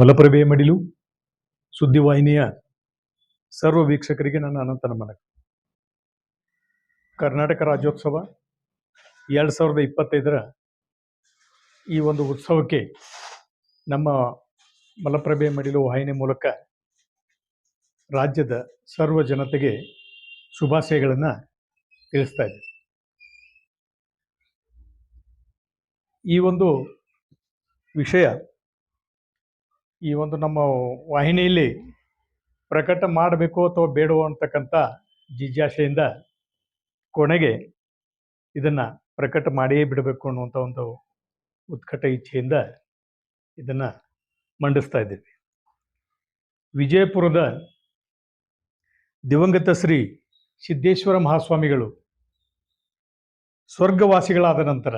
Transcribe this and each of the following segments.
ಮಲಪ್ರಭೆಯ ಮಡಿಲು ಸುದ್ದಿವಾಹಿನಿಯ ಸರ್ವ ವೀಕ್ಷಕರಿಗೆ ನನ್ನ ಅನಂತ ನಮನ ಕರ್ನಾಟಕ ರಾಜ್ಯೋತ್ಸವ ಎರಡು ಸಾವಿರದ ಇಪ್ಪತ್ತೈದರ ಈ ಒಂದು ಉತ್ಸವಕ್ಕೆ ನಮ್ಮ ಮಲಪ್ರಭೆ ಮಡಿಲು ವಾಹಿನಿ ಮೂಲಕ ರಾಜ್ಯದ ಸರ್ವ ಜನತೆಗೆ ಶುಭಾಶಯಗಳನ್ನು ತಿಳಿಸ್ತಾ ಇದೆ ಈ ಒಂದು ವಿಷಯ ಈ ಒಂದು ನಮ್ಮ ವಾಹಿನಿಯಲ್ಲಿ ಪ್ರಕಟ ಮಾಡಬೇಕು ಅಥವಾ ಬೇಡವೋ ಅಂತಕ್ಕಂಥ ಜಿಜ್ಞಾಸೆಯಿಂದ ಕೊನೆಗೆ ಇದನ್ನು ಪ್ರಕಟ ಮಾಡಿಯೇ ಬಿಡಬೇಕು ಅನ್ನುವಂಥ ಒಂದು ಉತ್ಕಟ ಇಚ್ಛೆಯಿಂದ ಇದನ್ನು ಮಂಡಿಸ್ತಾ ಇದ್ದೀವಿ. ವಿಜಯಪುರದ ದಿವಂಗತ ಶ್ರೀ ಸಿದ್ದೇಶ್ವರ ಮಹಾಸ್ವಾಮಿಗಳು ಸ್ವರ್ಗವಾಸಿಗಳಾದ ನಂತರ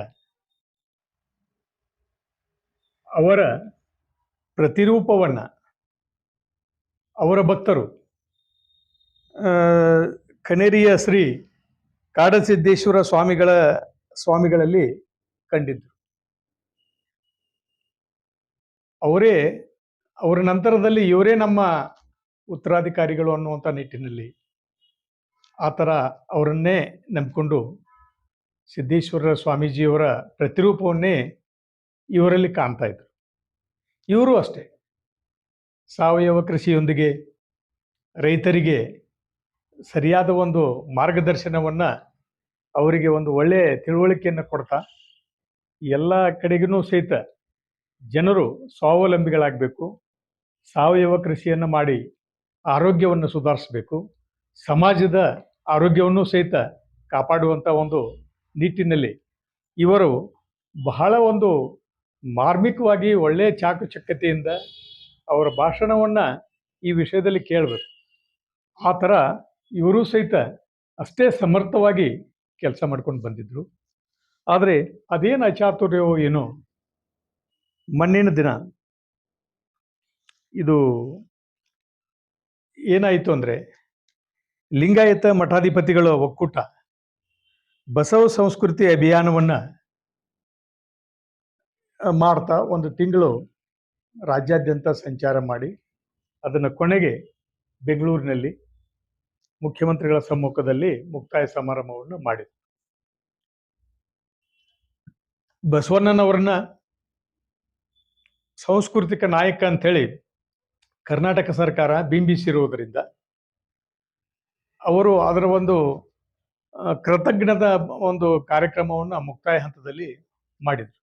ಅವರ ಪ್ರತಿರೂಪವನ್ನು ಅವರ ಭಕ್ತರು ಕನೇರಿಯ ಶ್ರೀ ಕಾಡಸಿದ್ದೇಶ್ವರ ಸ್ವಾಮಿಗಳ, ಸ್ವಾಮಿಗಳಲ್ಲಿ ಕಂಡಿದ್ದರು. ಅವರೇ, ಅವರ ನಂತರದಲ್ಲಿ ಇವರೇ ನಮ್ಮ ಉತ್ತರಾಧಿಕಾರಿಗಳು ಅನ್ನುವಂಥ ನಿಟ್ಟಿನಲ್ಲಿ ಆ ಥರ ಅವರನ್ನೇ ನಂಬಿಕೊಂಡು ಸಿದ್ದೇಶ್ವರ ಸ್ವಾಮೀಜಿಯವರ ಪ್ರತಿರೂಪವನ್ನೇ ಇವರಲ್ಲಿ ಕಾಣ್ತಾ ಇದ್ರು ಇವರು ಅಷ್ಟೇ. ಸಾವಯವ ಕೃಷಿಯೊಂದಿಗೆ ರೈತರಿಗೆ ಸರಿಯಾದ ಒಂದು ಮಾರ್ಗದರ್ಶನವನ್ನು ಅವರಿಗೆ ಒಂದು ಒಳ್ಳೆಯ ತಿಳುವಳಿಕೆಯನ್ನು ಕೊಡ್ತಾ, ಎಲ್ಲ ಕಡೆಗೂ ಸಹಿತ ಜನರು ಸ್ವಾವಲಂಬಿಗಳಾಗಬೇಕು, ಸಾವಯವ ಕೃಷಿಯನ್ನು ಮಾಡಿ ಆರೋಗ್ಯವನ್ನು ಸುಧಾರಿಸಬೇಕು, ಸಮಾಜದ ಆರೋಗ್ಯವನ್ನು ಸಹಿತ ಕಾಪಾಡುವಂಥ ಒಂದು ನಿಟ್ಟಿನಲ್ಲಿ ಇವರು ಬಹಳ ಒಂದು ಮಾರ್ಮಿಕವಾಗಿ ಒಳ್ಳೆಯ ಚಾಕುಚಕ್ಯತೆಯಿಂದ ಅವರ ಭಾಷಣವನ್ನು ಈ ವಿಷಯದಲ್ಲಿ ಕೇಳಬೇಕು. ಆ ಥರ ಇವರು ಸಹಿತ ಅಷ್ಟೇ ಸಮರ್ಥವಾಗಿ ಕೆಲಸ ಮಾಡ್ಕೊಂಡು ಬಂದಿದ್ದರು ಆದರೆ ಅದೇನು ಅಚಾತುರ್ಯವೋ ಏನೋ ಮಣ್ಣಿನ ದಿನ. ಇದು ಏನಾಯಿತು ಅಂದರೆ ಲಿಂಗಾಯತ ಮಠಾಧಿಪತಿಗಳ ಒಕ್ಕೂಟ ಬಸವ ಸಂಸ್ಕೃತಿ ಅಭಿಯಾನವನ್ನು ಮಾಡ್ತಾ ಒಂದು ತಿಂಗಳು ರಾಜ್ಯಾದ್ಯಂತ ಸಂಚಾರ ಮಾಡಿ, ಅದನ್ನು ಕೊನೆಗೆ ಬೆಂಗಳೂರಿನಲ್ಲಿ ಮುಖ್ಯಮಂತ್ರಿಗಳ ಸಮ್ಮುಖದಲ್ಲಿ ಮುಕ್ತಾಯ ಸಮಾರಂಭವನ್ನು ಮಾಡಿದರು. ಬಸವಣ್ಣನವರನ್ನ ಸಾಂಸ್ಕೃತಿಕ ನಾಯಕ ಅಂಥೇಳಿ ಕರ್ನಾಟಕ ಸರ್ಕಾರ ಬಿಂಬಿಸಿರುವುದರಿಂದ ಅವರು ಅದರ ಒಂದು ಕೃತಜ್ಞದ ಒಂದು ಕಾರ್ಯಕ್ರಮವನ್ನು ಮುಕ್ತಾಯ ಹಂತದಲ್ಲಿ ಮಾಡಿದ್ರು.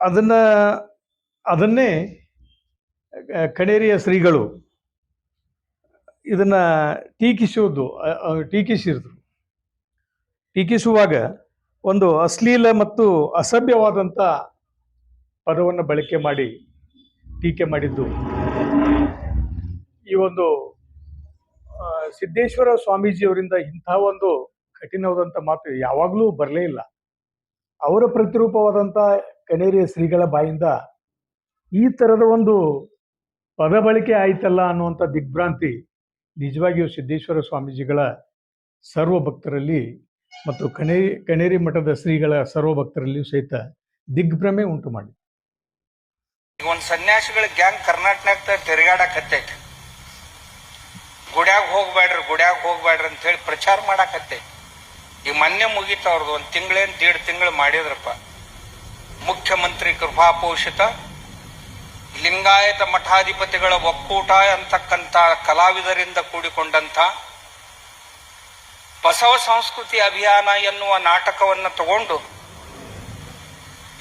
ಅದನ್ನ, ಅದನ್ನೇ ಕಣೇರಿಯ ಶ್ರೀಗಳು ಇದನ್ನ ಟೀಕಿಸುವುದು ಟೀಕಿಸಿದ್ರು. ಟೀಕಿಸುವಾಗ ಒಂದು ಅಶ್ಲೀಲ ಮತ್ತು ಅಸಭ್ಯವಾದಂಥ ಪದವನ್ನು ಬಳಕೆ ಮಾಡಿ ಟೀಕೆ ಮಾಡಿದ್ದು. ಈ ಒಂದು ಸಿದ್ದೇಶ್ವರ ಸ್ವಾಮೀಜಿಯವರಿಂದ ಇಂಥ ಒಂದು ಕಠಿಣವಾದಂಥ ಮಾತು ಯಾವಾಗಲೂ ಬರಲೇ ಇಲ್ಲ. ಅವರ ಪ್ರತಿರೂಪವಾದಂಥ ಕಣೇರಿಯ ಶ್ರೀಗಳ ಬಾಯಿಂದ ಈ ಥರದ ಒಂದು ಪದ ಬಳಕೆ ಆಯ್ತಲ್ಲ ಅನ್ನುವಂಥ ದಿಗ್ಭ್ರಾಂತಿ ನಿಜವಾಗಿಯೂ ಸಿದ್ದೇಶ್ವರ ಸ್ವಾಮೀಜಿಗಳ ಸರ್ವ ಭಕ್ತರಲ್ಲಿ ಮತ್ತು ಕಣೇರಿ ಕಣೇರಿ ಮಠದ ಶ್ರೀಗಳ ಸರ್ವ ಭಕ್ತರಲ್ಲಿಯೂ ಸಹಿತ ದಿಗ್ಭ್ರಮೆ ಉಂಟು ಮಾಡಿ ಈಗ ಒಂದು ಸನ್ಯಾಸಿಗಳ ಗ್ಯಾಂಗ್ ಕರ್ನಾಟಕ ತಿರುಗಾಡಕತ್ತೈತಿ ಗುಡ್ಯಾಗ ಹೋಗ್ಬೇಡ್ರಿ ಗುಡ್ಯಾಗ ಹೋಗ್ಬೇಡ್ರಿ ಅಂತ ಹೇಳಿ ಪ್ರಚಾರ ಮಾಡಾಕತ್ತೈತಿ ಈಗ ಮೊನ್ನೆ ಮುಗೀತ ಅವ್ರದ್ದು ಒಂದು ತಿಂಗಳೇನ್ ದೇಡ್ ತಿಂಗಳು ಮಾಡಿದ್ರಪ್ಪ. ಮುಖ್ಯಮಂತ್ರಿ ಕೃಪಾಪೋಷಿತ ಲಿಂಗಾಯತ ಮಠಾಧಿಪತಿಗಳ ಒಕ್ಕೂಟ ಅಂತಕ್ಕಂಥ ಕಲಾವಿದರಿಂದ ಕೂಡಿಕೊಂಡಂತ ಬಸವ ಸಂಸ್ಕೃತಿ ಅಭಿಯಾನ ಎನ್ನುವ ನಾಟಕವನ್ನ ತಗೊಂಡು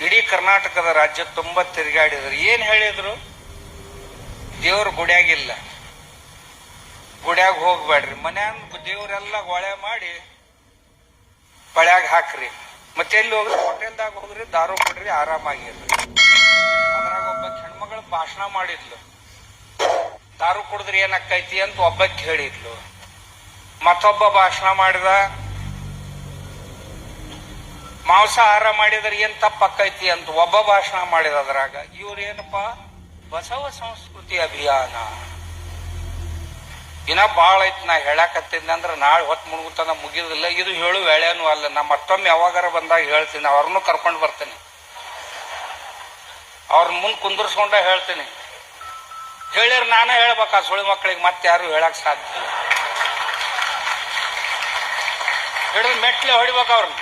ಇಡೀ ಕರ್ನಾಟಕದ ರಾಜ್ಯ ತುಂಬ ತಿರುಗಾಡಿದರು. ಏನು ಹೇಳಿದ್ರು? ದೇವ್ರ ಗುಡಿಯಾಗಿಲ್ಲ. ಗುಡ್ಯಾಗ ಹೋಗ್ಬೇಡ್ರಿ ಮನ್ಯಾಗ ದೇವರೆಲ್ಲ ಗೊಳೆ ಮಾಡಿ ಬಳ್ಯಾಗ ಹಾಕ್ರಿ. ಮತ್ತೆ ಎಲ್ಲಿ ಹೋಗ್ರಿ? ಹೋಟೆಲ್ದಾಗ ಹೋಗ್ರಿ, ದಾರು ಕೊಡ್ರಿ ಆರಾಮಾಗಿ ಅದ್ರಾಗ ಒಬ್ಬ ಹೆಣ್ಮಗಳು ಭಾಷಣ ಮಾಡಿದ್ಲು. ದಾರು ಕುಡಿದ್ರೆ ಏನಾಕೈತಿ ಅಂತ ಒಬ್ಬ ಹೇಳಿದ್ಲು. ಮತ್ತೊಬ್ಬ ಭಾಷಣ ಮಾಡಿದ ಮಾಂಸಾಹಾರ ಮಾಡಿದ್ರೆ ಏನ್ ತಪ್ಪಾಕೈತಿ ಅಂತ ಒಬ್ಬ ಭಾಷಣ ಮಾಡಿದ ಅದ್ರಾಗ, ಇವ್ರೇನಪ್ಪ, ಬಸವ ಸಂಸ್ಕೃತಿ ಅಭಿಯಾನ. ಇನ್ನ ಬಾಳ ಐತಿ ನಾ ಹೇಳಾಕತ್ತೀನಿ ಅಂದ್ರೆ ನಾಳೆ ಹೊತ್ತು ಮುಳುಗುತ್ತಾನ ಮುಗಿದಿಲ್ಲ ಇದು ಹೇಳು ವೇಳೆನೂ ಅಲ್ಲ. ನಾ ಮತ್ತೊಮ್ಮೆ ಯಾವಾಗಾರ ಬಂದಾಗ ಹೇಳ್ತೀನಿ. ಅವ್ರನ್ನೂ ಕರ್ಕೊಂಡು ಬರ್ತೇನೆ. ಅವ್ರ ಮುಂದೆ ಕುಂದರ್ಸ್ಕೊಂಡ ಹೇಳ್ತೀನಿ. ಹೇಳಿರ್ ನಾನೇ ಹೇಳ್ಬೇಕು ಆ ಸುಳಿ ಮಕ್ಕಳಿಗೆ ಮತ್ತೆ ಯಾರು ಹೇಳಕ್ ಸಾಧ್ಯ ಇಲ್ಲ. ಹಿಡಿದು ಮೆಟ್ಲೆ ಹೊಡಿಬೇಕು ಅವ್ರನ್ನ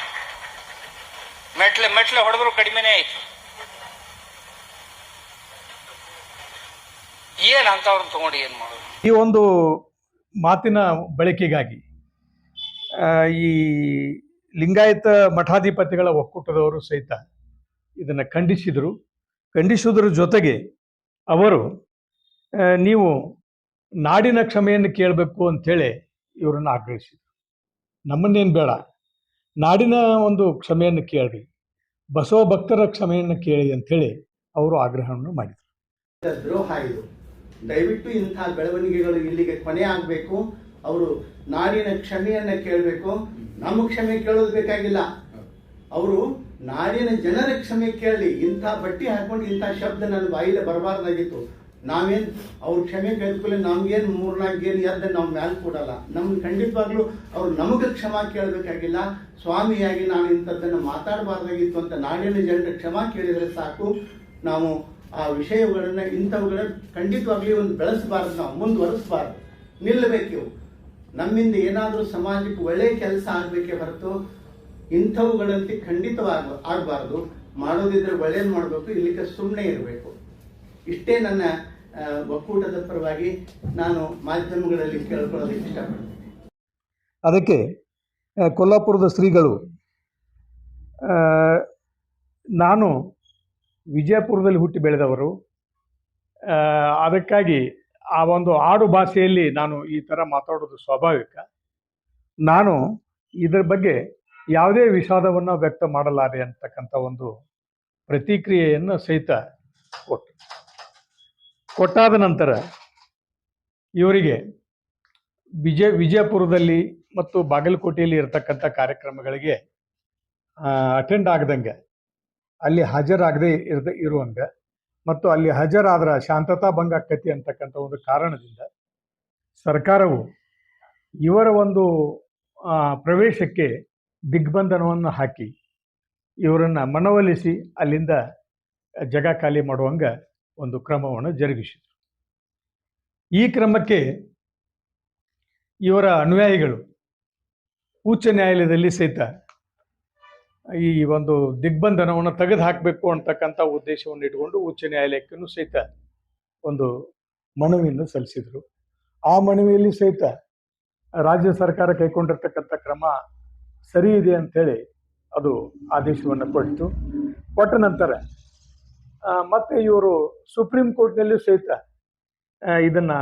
ಮೆಟ್ಲೆ ಮೆಟ್ಲೆ ಹೊಡೆದ್ರು ಕಡಿಮೆನೇ ಆಯ್ತು ಏನ್ ಅಂತವ್ರನ್ನ ತಗೊಂಡು ಏನ್ ಮಾಡೋದು? ಈ ಒಂದು ಮಾತಿನ ಬಳಕೆಗಾಗಿ ಈ ಲಿಂಗಾಯತ ಮಠಾಧಿಪತಿಗಳ ಒಕ್ಕೂಟದವರು ಸಹಿತ ಇದನ್ನು ಖಂಡಿಸಿದರು. ಖಂಡಿಸುವುದರ ಜೊತೆಗೆ ಅವರು ನೀವು ನಾಡಿನ ಕ್ಷಮೆಯನ್ನು ಕೇಳಬೇಕು ಅಂಥೇಳಿ ಇವರನ್ನು ಆಗ್ರಹಿಸಿದರು. ನಮ್ಮನ್ನೇನು ಬೇಡ, ನಾಡಿನ ಒಂದು ಕ್ಷಮೆಯನ್ನು ಕೇಳ್ರಿ, ಬಸವ ಭಕ್ತರ ಕ್ಷಮೆಯನ್ನು ಕೇಳಿ ಅಂಥೇಳಿ ಅವರು ಆಗ್ರಹವನ್ನು ಮಾಡಿದರು. ದಯವಿಟ್ಟು ಇಂತಹ ಬೆಳವಣಿಗೆಗಳು ಇಲ್ಲಿಗೆ ಕೊನೆ ಆಗಬೇಕು. ಅವರು ನಾಡಿನ ಕ್ಷಮೆಯನ್ನ ಕೇಳಬೇಕು. ನಮ್ಮ ಕ್ಷಮೆ ಕೇಳೋದು ಬೇಕಾಗಿಲ್ಲ. ಅವರು ನಾಡಿನ ಜನರ ಕ್ಷಮೆ ಕೇಳಲಿ ಇಂಥ ಬಟ್ಟಿ ಹಾಕೊಂಡು ಇಂಥ ಶಬ್ದ ನನ್ನ ಬಾಯಿಲೆ ಬರಬಾರ್ದಾಗಿತ್ತು. ನಾವೇನ್ ಅವ್ರ ಕ್ಷಮೆ ಕೇಳ್ಕೊಳ್ಳಿ ನಮ್ಗೇನು ಏನು ಎದ್ದ ನಾವು ಮ್ಯಾಲ್ ಕೊಡಲ್ಲ. ನಮ್ಗೆ ಖಂಡಿತವಾಗ್ಲೂ ಅವ್ರು ನಮಗೆ ಕ್ಷಮಾ ಕೇಳಬೇಕಾಗಿಲ್ಲ. ಸ್ವಾಮಿಯಾಗಿ ನಾನು ಇಂಥದ್ದನ್ನು ಮಾತಾಡಬಾರ್ದಾಗಿತ್ತು ಅಂತ ನಾಡಿನ ಜನರ ಕ್ಷಮಾ ಕೇಳಿದರೆ ಸಾಕು. ನಾವು ಆ ವಿಷಯಗಳನ್ನ ಇಂಥವುಗಳ ಖಂಡಿತವಾಗ್ಲಿ ಒಂದು ಬೆಳೆಸಬಾರ್ದು, ನಾವು ಮುಂದುವರಿಸಬಾರ್ದು. ನಿಲ್ಲಬೇಕು ನಮ್ಮಿಂದ ಏನಾದರೂ ಸಮಾಜಕ್ಕೆ ಒಳ್ಳೆಯ ಕೆಲಸ ಆಗಬೇಕೇ ಹೊರತು ಇಂಥವುಗಳಂತೆ ಖಂಡಿತವಾಗ ಆಗಬಾರ್ದು. ಮಾಡೋದಿದ್ರೆ ಒಳ್ಳೇದು ಮಾಡಬೇಕು, ಇಲ್ಲಿಗೆ ಸುಮ್ಮನೆ ಇರಬೇಕು. ಇಷ್ಟೇ ನನ್ನ ಒಕ್ಕೂಟದ ಪರವಾಗಿ ನಾನು ಮಾಧ್ಯಮಗಳಲ್ಲಿ ಕೇಳ್ಕೊಳ್ಳೋದಕ್ಕೆ ಇಷ್ಟಪಡ್ತೀನಿ. ಅದಕ್ಕೆ ಕೊಲ್ಲಾಪುರದ ಶ್ರೀಗಳು ನಾನು ವಿಜಯಪುರದಲ್ಲಿ ಹುಟ್ಟಿ ಬೆಳೆದವರು. ಅದಕ್ಕಾಗಿ ಆ ಒಂದು ಆಡು ಭಾಷೆಯಲ್ಲಿ ನಾನು ಈ ಥರ ಮಾತಾಡೋದು ಸ್ವಾಭಾವಿಕ. ನಾನು ಇದರ ಬಗ್ಗೆ ಯಾವುದೇ ವಿಷಾದವನ್ನು ವ್ಯಕ್ತ ಮಾಡಲಾರೆ ಅಂತಕ್ಕಂಥ ಒಂದು ಪ್ರತಿಕ್ರಿಯೆಯನ್ನು ಸಹಿತ ಕೊಟ್ಟು. ಕೊಟ್ಟಾದ ನಂತರ ಇವರಿಗೆ ವಿಜಯ, ವಿಜಯಪುರದಲ್ಲಿ ಮತ್ತು ಬಾಗಲಕೋಟೆಯಲ್ಲಿ ಇರತಕ್ಕಂಥ ಕಾರ್ಯಕ್ರಮಗಳಿಗೆ ಅಟೆಂಡ್ ಆಗದಂಗೆ ಅಲ್ಲಿ ಹಾಜರಾಗದೆ ಇರದ ಇರುವಂಗೆ ಮತ್ತು ಅಲ್ಲಿ ಹಾಜರಾದ್ರೆ ಶಾಂತತಾ ಭಂಗ ಆಕ್ಕತಿ ಅಂತಕ್ಕಂಥ ಒಂದು ಕಾರಣದಿಂದ ಸರ್ಕಾರವು ಇವರ ಒಂದು ಪ್ರವೇಶಕ್ಕೆ ದಿಗ್ಬಂಧನವನ್ನು ಹಾಕಿ ಇವರನ್ನು ಮನವೊಲಿಸಿ ಅಲ್ಲಿಂದ ಜಗ ಖಾಲಿ ಮಾಡುವಂಗೆ ಒಂದು ಕ್ರಮವನ್ನು ಜರುಗಿಸಿದರು. ಈ ಕ್ರಮಕ್ಕೆ ಇವರ ಅನುಯಾಯಿಗಳು ಉಚ್ಚ ನ್ಯಾಯಾಲಯದಲ್ಲಿ ಸಹಿತ ಈ ಒಂದು ದಿಗ್ಬಂಧನವನ್ನು ತೆಗೆದು ಹಾಕಬೇಕು ಅಂತಕ್ಕಂಥ ಉದ್ದೇಶವನ್ನು ಇಟ್ಕೊಂಡು ಉಚ್ಚ ನ್ಯಾಯಾಲಯಕ್ಕೂ ಸಹಿತ ಒಂದು ಮನವಿಯನ್ನು ಸಲ್ಲಿಸಿದರು. ಆ ಮನವಿಯಲ್ಲಿ ಸಹಿತ ರಾಜ್ಯ ಸರ್ಕಾರ ಕೈಗೊಂಡಿರ್ತಕ್ಕಂಥ ಕ್ರಮ ಸರಿ ಇದೆ ಅಂಥೇಳಿ ಅದು ಆದೇಶವನ್ನು ಕೊಟ್ಟಿತು. ಕೊಟ್ಟ ನಂತರ ಮತ್ತೆ ಇವರು ಸುಪ್ರೀಂ ಕೋರ್ಟ್ನಲ್ಲೂ ಸಹಿತ ಇದನ್ನು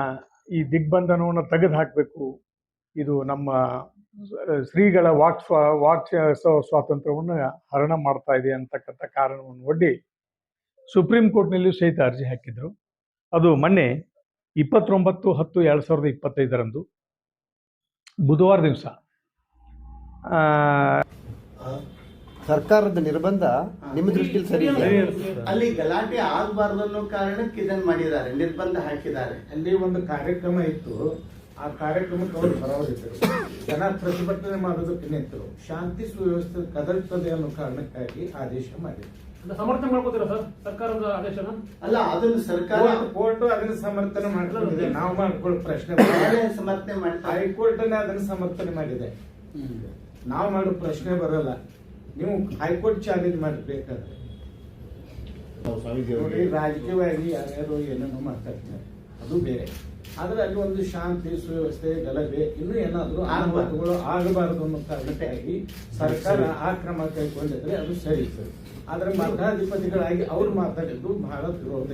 ಈ ದಿಗ್ಬಂಧನವನ್ನು ತೆಗೆದು ಹಾಕಬೇಕು ಇದು ನಮ್ಮ ಶ್ರೀಗಳ ವಾಕ್ ಸ್ವ ವಾಕ್ ಸ್ವಾತಂತ್ರ್ಯವನ್ನು ಹರಣ ಮಾಡ್ತಾ ಇದೆ ಅಂತಕ್ಕಂಥ ಕಾರಣವನ್ನು ಒಡ್ಡಿ ಸುಪ್ರೀಂ ಕೋರ್ಟ್ನಲ್ಲಿಯೂ ಸಹಿತ ಅರ್ಜಿ ಹಾಕಿದ್ರು. ಅದು ಮೊನ್ನೆ ಇಪ್ಪತ್ತೊಂಬತ್ತು ಹತ್ತು ಎರಡು ಸಾವಿರದ ಇಪ್ಪತ್ತೈದರಂದು ಬುಧವಾರ ದಿವಸ. ಸರ್ಕಾರದ ನಿರ್ಬಂಧ ನಿಮ್ಮ ದೃಷ್ಟಿಯಲ್ಲಿ ಸರಿ ಅಲ್ಲಿ ಗಲಾಟೆ ಆಗಬಾರ್ದು ಅನ್ನೋ ಕಾರಣಕ್ಕೆ ಇದನ್ನ ಮಾಡಿದ್ದಾರೆ ನಿರ್ಬಂಧ ಹಾಕಿದ್ದಾರೆ. ಅಲ್ಲಿ ಒಂದು ಕಾರ್ಯಕ್ರಮ ಇತ್ತು. ಆ ಕಾರ್ಯಕ್ರಮಕ್ಕೆ ಅವರು ಬರವರಿದ್ದರು ಜನ ಪ್ರತಿಭಟನೆ ಮಾಡೋದಕ್ಕೆ ನಿಂತರು ಶಾಂತಿ ಸುವ್ಯವಸ್ಥೆ ಕದಲ್ತದೆ ಅನ್ನೋ ಕಾರಣಕ್ಕಾಗಿ ಆದೇಶ ಮಾಡಿದರು. ಸಮರ್ಥನೆ ಮಾಡ್ಕೋತೀರಾ ಸರ್? ಸರ್ಕಾರದ ಆದೇಶನ? ಅಲ್ಲ ಅದನ್ನು ಸರ್ಕಾರ ಕೋರ್ಟ್ ಅದನ್ನ ಸಮರ್ಥನೆ ಮಾಡಿದ್ರೆ ನಾವು ಮಾಡ್ಕೊಳ್ಳೋ ಪ್ರಶ್ನೆ ಸಮರ್ಥನೆ ಮಾಡ್ತಾರೆ ಹೈಕೋರ್ಟ್ ಅದನ್ನ ಸಮರ್ಥನೆ ಮಾಡಿದೆ. ನಾವು ಮಾಡೋ ಪ್ರಶ್ನೆ ಬರಲ್ಲ. ನೀವು ಹೈಕೋರ್ಟ್ ಚಾಲೆಂಜ್ ಮಾಡಬೇಕಾದ್ರೆ. ನೋಡಿ ರಾಜಕೀಯವಾಗಿ ಯಾರ್ಯಾರು ಏನೇನೋ ಮಾತಾಡ್ತಾರೆ ಅದು ಬೇರೆ. ಆದ್ರೆ ಅಲ್ಲಿ ಒಂದು ಶಾಂತಿ ಸುವ್ಯವಸ್ಥೆ ಗಲಭೆ ಇನ್ನೂ ಏನಾದರೂ ಅನಾಹುತಗಳು ಆಗಬಾರದು ಅನ್ನೋ ಕಾರಣಕ್ಕಾಗಿ ಸರ್ಕಾರ ಆ ಕ್ರಮ ಕೈಗೊಂಡಿದ್ರೆ ಅದು ಸರಿ. ಆದ್ರೆ ಮಠಾಧಿಪತಿಗಳಾಗಿ ಅವ್ರು ಮಾತಾಡಿದ್ದು ಬಹಳ ವಿರೋಧ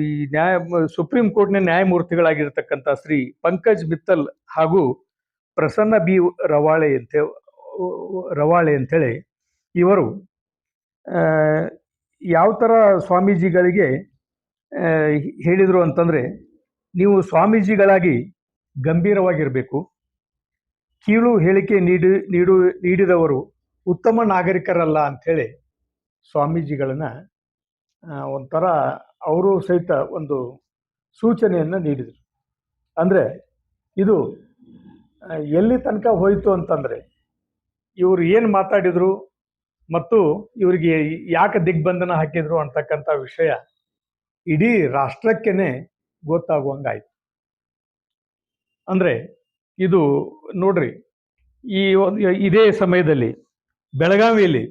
ಈ ನ್ಯಾಯ ಸುಪ್ರೀಂ ಕೋರ್ಟ್ನ ನ್ಯಾಯಮೂರ್ತಿಗಳಾಗಿರ್ತಕ್ಕಂಥ ಶ್ರೀ ಪಂಕಜ್ ಮಿತ್ತಲ್ ಹಾಗೂ ಪ್ರಸನ್ನ ಬಿ ರವಾಳೆ ಅಂತ ರವಾಳೆ ಅಂತೇಳಿ ಇವರು ಯಾವ ಥರ ಸ್ವಾಮೀಜಿಗಳಿಗೆ ಹೇಳಿದರು ಅಂತಂದರೆ, ನೀವು ಸ್ವಾಮೀಜಿಗಳಾಗಿ ಗಂಭೀರವಾಗಿರಬೇಕು. ಕೀಳು ಹೇಳಿಕೆ ನೀಡಿ, ನೀಡು, ನೀಡಿದವರು ಉತ್ತಮ ನಾಗರಿಕರಲ್ಲ ಅಂಥೇಳಿ ಸ್ವಾಮೀಜಿಗಳನ್ನ ಒಂಥರ ಅವರು ಸಹಿತ ಒಂದು ಸೂಚನೆಯನ್ನು ನೀಡಿದರು. ಅಂದರೆ ಇದು ಎಲ್ಲಿ ತನಕ ಹೋಯಿತು ಅಂತಂದರೆ, ಇವರು ಏನು ಮಾತಾಡಿದರು ಮತ್ತು ಇವರಿಗೆ ಯಾಕೆ ದಿಗ್ಬಂಧನ ಹಾಕಿದರು ಅಂತಕ್ಕಂಥ ವಿಷಯ ಇಡೀ ರಾಷ್ಟ್ರಕ್ಕೇನೆ ಗೊತ್ತಾಗುವಂಗಾಯ್ತು. ಅಂದ್ರೆ ಇದು ನೋಡ್ರಿ, ಈ ಇದೇ ಸಮಯದಲ್ಲಿ ಬೆಳಗಾವಿಯಲ್ಲಿ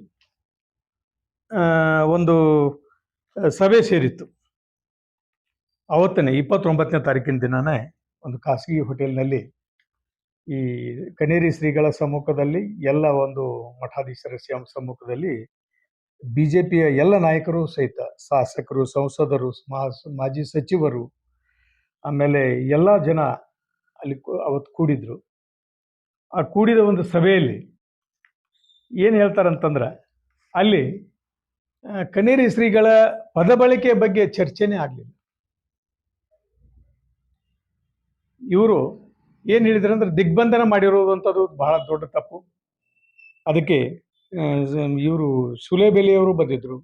ಒಂದು ಸಭೆ ಸೇರಿತ್ತು. ಅವತ್ತನೇ ಇಪ್ಪತ್ತೊಂಬತ್ತನೇ ತಾರೀಕಿನ ದಿನನೇ ಒಂದು ಖಾಸಗಿ ಹೋಟೆಲ್ನಲ್ಲಿ ಈ ಕನೇರಿ ಶ್ರೀಗಳ ಸಮ್ಮುಖದಲ್ಲಿ, ಎಲ್ಲ ಒಂದು ಮಠಾಧೀಶರ ಸಂ- ಜೆ ಪಿಯ ಎಲ್ಲ ನಾಯಕರು ಸಹಿತ, ಶಾಸಕರು, ಸಂಸದರು ಮಾಜಿ ಸಚಿವರು, ಆಮೇಲೆ ಎಲ್ಲ ಜನ ಅಲ್ಲಿ ಅವತ್ತು ಕೂಡಿದ್ರು. ಆ ಕೂಡಿದ ಒಂದು ಸಭೆಯಲ್ಲಿ ಏನು ಹೇಳ್ತಾರಂತಂದ್ರೆ, ಅಲ್ಲಿ ಕನೇರಿ ಶ್ರೀಗಳ ಪದ ಬಳಕೆಯ ಬಗ್ಗೆ ಚರ್ಚೆನೇ ಆಗಲಿಲ್ಲ. ಇವರು ಏನು ಹೇಳಿದ್ರು ಅಂದ್ರೆ ದಿಗ್ಬಂಧನ ಮಾಡಿರುವಂಥದ್ದು ಬಹಳ ದೊಡ್ಡ ತಪ್ಪು. ಅದಕ್ಕೆ ಇವರು ಸುಲೇಬೆಲಿಯವರು ಬಂದಿದ್ರು.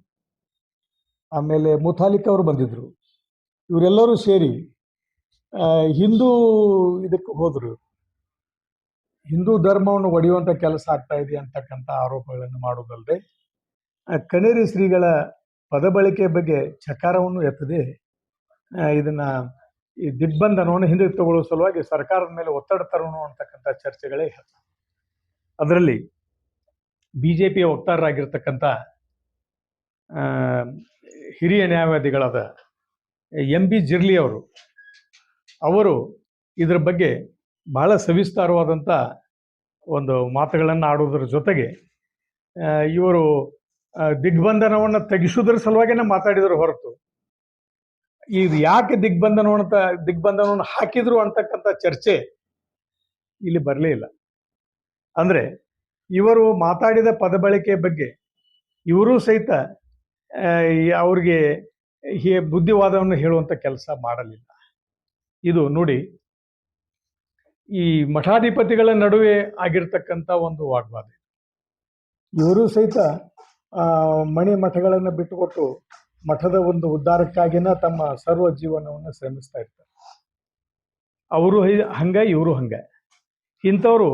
ಆಮೇಲೆ ಮುಥಾಲಿಕ್ ಅವರು ಬಂದಿದ್ರು. ಇವರೆಲ್ಲರೂ ಸೇರಿ ಹಿಂದೂ ಇದಕ್ಕೆ ಹೋದರು. ಹಿಂದೂ ಧರ್ಮವನ್ನು ಒಡೆಯುವಂಥ ಕೆಲಸ ಆಗ್ತಾ ಇದೆ ಅಂತಕ್ಕಂಥ ಆರೋಪಗಳನ್ನು ಮಾಡುವುದಲ್ಲದೆ ಕಣೇರಿ ಶ್ರೀಗಳ ಪದ ಬಳಕೆಯ ಬಗ್ಗೆ ಚಕಾರವನ್ನು ಎತ್ತದೆ ಇದನ್ನು ಇದನ್ನ ಈ ದಿಗ್ಬಂಧನವನ್ನು ಹಿಂದೆ ತಗೊಳ್ಳುವ ಸಲುವಾಗಿ ಸರ್ಕಾರದ ಮೇಲೆ ಒತ್ತಡ ತರೋಣ ಅಂತಕ್ಕಂಥ ಚರ್ಚೆಗಳೇ ಹೇಳ್ತಾರೆ ಅದರಲ್ಲಿ ಬಿಜೆಪಿಯ ವಕ್ತಾರರಾಗಿರ್ತಕ್ಕಂಥ ಆ, ಹಿರಿಯ ನ್ಯಾಯವಾದಿಗಳಾದ ಎಂ ಬಿ ಜಿರ್ಲಿ ಅವರು ಅವರು ಇದರ ಬಗ್ಗೆ ಬಹಳ ಸವಿಸ್ತಾರವಾದಂಥ ಒಂದು ಮಾತುಗಳನ್ನು ಆಡೋದ್ರ ಜೊತೆಗೆ ಇವರು ದಿಗ್ಬಂಧನವನ್ನು ತೆಗೆಸೋದ್ರ ಸಲುವಾಗಿನೇ ಮಾತಾಡಿದರು ಹೊರತು. ಇದು ಯಾಕೆ ದಿಗ್ಬಂಧನವನ್ನು ದಿಗ್ಬಂಧನವನ್ನು ಹಾಕಿದ್ರು ಅಂತಕ್ಕಂಥ ಚರ್ಚೆ ಇಲ್ಲಿ ಬರಲೇ ಇಲ್ಲ. ಅಂದ್ರೆ ಇವರು ಮಾತಾಡಿದ ಪದ ಬಳಕೆಯ ಬಗ್ಗೆ ಇವರು ಸಹಿತ ಅವ್ರಿಗೆ ಹೇ, ಬುದ್ಧಿವಾದವನ್ನು ಹೇಳುವಂತ ಕೆಲಸ ಮಾಡಲಿಲ್ಲ. ಇದು ನೋಡಿ, ಈ ಮಠಾಧಿಪತಿಗಳ ನಡುವೆ ಆಗಿರ್ತಕ್ಕಂಥ ಒಂದು ವಾಗ್ವಾದ ಇವರು ಸಹಿತ ಮಣಿ ಮಠಗಳನ್ನು ಬಿಟ್ಟುಕೊಟ್ಟು ಮಠದ ಒಂದು ಉದ್ಧಾರಕ್ಕಾಗಿನ ತಮ್ಮ ಸರ್ವ ಜೀವನವನ್ನು ಶ್ರಮಿಸ್ತಾ ಇರ್ತಾರೆ. ಅವರು ಹಂಗ, ಇವರು ಹಂಗ. ಇಂಥವ್ರು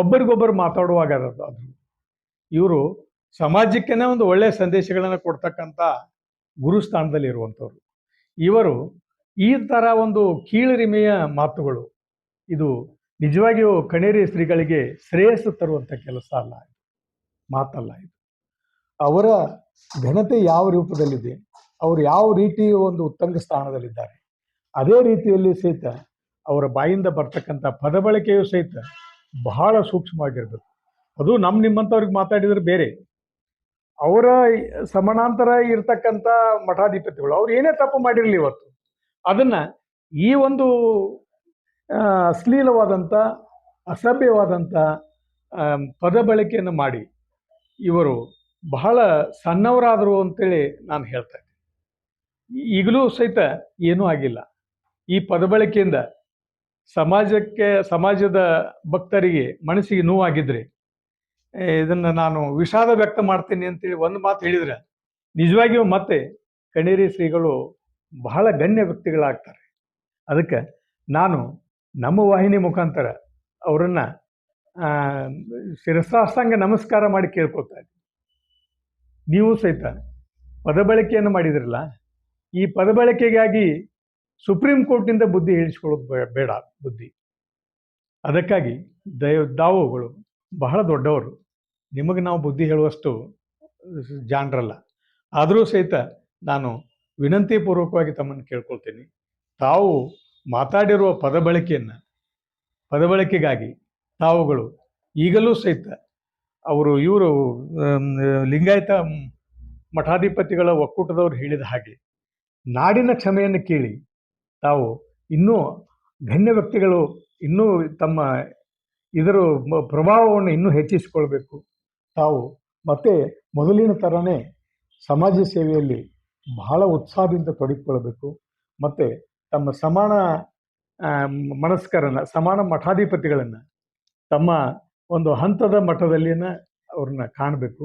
ಒಬ್ಬರಿಗೊಬ್ಬರು ಮಾತಾಡುವಾಗ ಅದು ಇವರು ಸಮಾಜಕ್ಕೇನೆ ಒಂದು ಒಳ್ಳೆಯ ಸಂದೇಶಗಳನ್ನು ಕೊಡ್ತಕ್ಕಂಥ ಗುರು ಸ್ಥಾನದಲ್ಲಿ ಇರುವಂಥವ್ರು ಇವರು ಈ ಥರ ಒಂದು ಕೀಳರಿಮೆಯ ಮಾತುಗಳು, ಇದು ನಿಜವಾಗಿಯೂ ಕಣೇರಿ ಶ್ರೀಗಳಿಗೆ ಶ್ರೇಯಸ್ಸು ತರುವಂಥ ಕೆಲಸ ಅಲ್ಲ ಮಾತಲ್ಲ ಇದು. ಅವರ ಘನತೆ ಯಾವ ರೂಪದಲ್ಲಿದೆ, ಅವರು ಯಾವ ರೀತಿ ಒಂದು ಉತ್ತಂಗ ಸ್ಥಾನದಲ್ಲಿದ್ದಾರೆ, ಅದೇ ರೀತಿಯಲ್ಲಿ ಸಹಿತ ಅವರ ಬಾಯಿಂದ ಬರ್ತಕ್ಕಂಥ ಪದ ಸಹಿತ ಬಹಳ ಸೂಕ್ಷ್ಮವಾಗಿರ್ಬೇಕು. ಅದು ನಮ್ಮ ನಿಮ್ಮಂಥವ್ರಿಗೆ ಮಾತಾಡಿದ್ರೆ ಬೇರೆ. ಅವರ ಸಮಾನಾಂತರ ಇರ್ತಕ್ಕಂಥ ಮಠಾಧಿಪತಿಗಳು, ಅವ್ರು ಏನೇ ತಪ್ಪು ಮಾಡಿರಲಿ ಇವತ್ತು. ಅದನ್ನ ಈ ಒಂದು ಅಶ್ಲೀಲವಾದಂಥ ಅಸಭ್ಯವಾದಂಥ ಪದ ಬಳಕೆಯನ್ನು ಮಾಡಿ ಇವರು ಬಹಳ ಸಣ್ಣವರಾದರು ಅಂತೇಳಿ ನಾನು ಹೇಳ್ತಾ ಇದ್ದೀನಿ. ಈಗಲೂ ಸಹಿತ ಏನೂ ಆಗಿಲ್ಲ. ಈ ಪದ ಬಳಕೆಯಿಂದ ಸಮಾಜಕ್ಕೆ, ಸಮಾಜದ ಭಕ್ತರಿಗೆ ಮನಸ್ಸಿಗೆ ನೋವಾಗಿದ್ರೆ ಇದನ್ನು ನಾನು ವಿಷಾದ ವ್ಯಕ್ತ ಮಾಡ್ತೀನಿ ಅಂತೇಳಿ ಒಂದು ಮಾತು ಹೇಳಿದ್ರೆ, ನಿಜವಾಗಿಯೂ ಮತ್ತೆ ಕಣೇರಿ ಶ್ರೀಗಳು ಬಹಳ ಗಣ್ಯ ವ್ಯಕ್ತಿಗಳಾಗ್ತಾರೆ. ಅದಕ್ಕೆ ನಾನು ನಮ್ಮ ವಾಹಿನಿ ಮುಖಾಂತರ ಅವರನ್ನ ಶಿರಸಾಷ್ಟಾಂಗ ನಮಸ್ಕಾರ ಮಾಡಿ ಕೇಳ್ಕೊತಾ ನೀವು ಸಹಿತ ಪದ ಬಳಕೆಯನ್ನು ಮಾಡಿದ್ರಲ್ಲ, ಈ ಪದ ಬಳಕೆಗಾಗಿ ಸುಪ್ರೀಂ ಕೋರ್ಟ್ನಿಂದ ಬುದ್ಧಿ ಹೇಳಿಸ್ಕೊಳ್ಳೋದು ಬೇಡ ಬುದ್ಧಿ. ಅದಕ್ಕಾಗಿ ದಯ, ದಾವುಗಳು ಬಹಳ ದೊಡ್ಡವರು. ನಿಮಗೆ ನಾವು ಬುದ್ಧಿ ಹೇಳುವಷ್ಟು ಜಾಣರಲ್ಲ. ಆದರೂ ಸಹಿತ ನಾನು ವಿನಂತಿ ಪೂರ್ವಕವಾಗಿ ತಮ್ಮನ್ನು ಕೇಳ್ಕೊಳ್ತೀನಿ. ತಾವು ಮಾತಾಡಿರುವ ಪದ ಬಳಕೆಯನ್ನು ಪದ ಬಳಕೆಗಾಗಿ ತಾವುಗಳು ಈಗಲೂ ಸಹಿತ ಅವರು ಇವರು ಲಿಂಗಾಯತ ಮಠಾಧಿಪತಿಗಳ ಒಕ್ಕೂಟದವರು ಹೇಳಿದ ಹಾಗೆ ನಾಡಿನ ಕ್ಷಮೆಯನ್ನು ಕೇಳಿ ತಾವು ಇನ್ನೂ ಗಣ್ಯ ವ್ಯಕ್ತಿಗಳು ಇನ್ನೂ ತಮ್ಮ ಇದರ ಪ್ರಭಾವವನ್ನು ಇನ್ನೂ ಹೆಚ್ಚಿಸಿಕೊಳ್ಬೇಕು. ತಾವು ಮತ್ತೆ ಮೊದಲಿನ ಥರನೇ ಸಮಾಜ ಸೇವೆಯಲ್ಲಿ ಬಹಳ ಉತ್ಸಾಹದಿಂದ ತೊಡಗಿಕೊಳ್ಬೇಕು ಮತ್ತು ತಮ್ಮ ಸಮಾನ ಮನಸ್ಕರನ್ನ, ಸಮಾನ ಮಠಾಧಿಪತಿಗಳನ್ನು ತಮ್ಮ ಒಂದು ಹಂತದ ಮಠದಲ್ಲಿನ ಅವ್ರನ್ನ ಕಾಣಬೇಕು.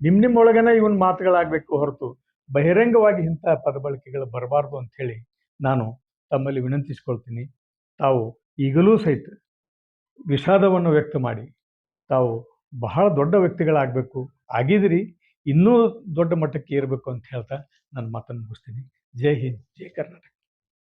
ನಿಮ್ಮ ನಿಮ್ಮೊಳಗೇನೆ ಇವನ್ ಮಾತುಗಳಾಗಬೇಕು ಹೊರತು ಬಹಿರಂಗವಾಗಿ ಇಂಥ ಪದಬಳಕೆಗಳು ಬರಬಾರ್ದು ಅಂಥೇಳಿ ನಾನು ತಮ್ಮಲ್ಲಿ ವಿನಂತಿಸಿಕೊಳ್ತೀನಿ. ತಾವು ಈಗಲೂ ಸಹಿತ ವಿಷಾದವನ್ನು ವ್ಯಕ್ತ ಮಾಡಿ, ತಾವು ಬಹಳ ದೊಡ್ಡ ವ್ಯಕ್ತಿಗಳಾಗಬೇಕು ಆಗಿದಿರಿ ಇನ್ನೂ ದೊಡ್ಡ ಮಟ್ಟಕ್ಕೆ ಏರಬೇಕು ಅಂತ ಹೇಳ್ತಾ ನನ್ನ ಮಾತನ್ನು ಮುಗಿಸ್ತೀನಿ. ಜೈ ಹಿಂದ್, ಜೈ ಕರ್ನಾಟಕ.